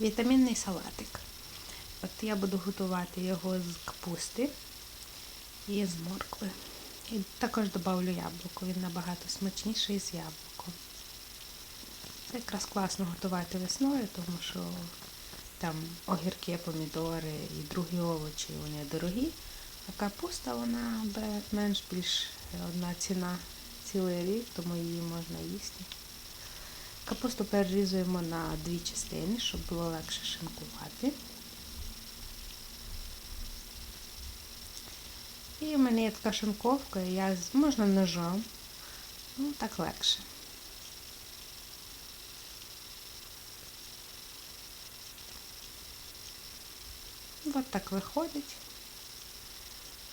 вітамінний салатик. От я буду готувати його з капусти і з моркви. І також додавлю яблуко, він набагато смачніший з яблуком. Це якраз класно готувати весною, тому що там огірки, помідори і другі овочі вони дорогі, а капуста вона менш більш одна ціна цілий рік, тому її можна їсти. Капусту перерізуємо на дві частини, щоб було легше шинкувати. І в мене є така шинковка, я можна ножом, ну так легше. От так виходить.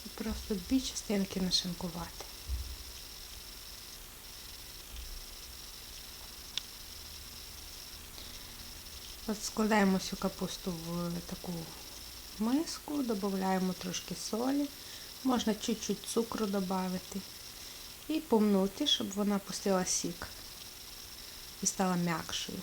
І просто дві частинки нашинкувати. Складаємо всю капусту в таку миску, додаємо трошки солі, можна чуть-чуть цукру додати і помнути, щоб вона пустила сік і стала м'якшою.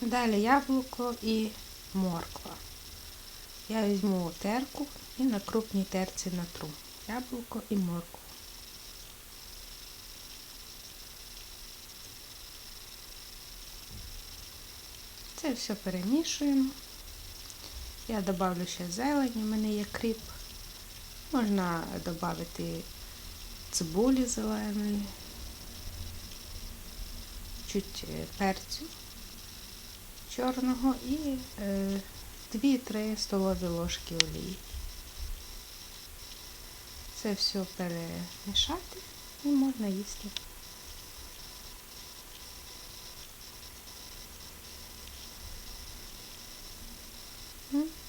Далі яблуко і морква. Я візьму терку і на крупній терці натру яблуко і моркву. Це все перемішуємо. Я додавлю ще зелень, у мене є кріп. Можна додати цибулі зеленої, чуть е, перцю чорного і е, 2-3 столові ложки олії. Це все перемішати і можна їсти.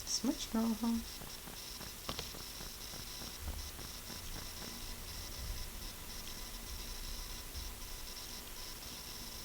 Смачного.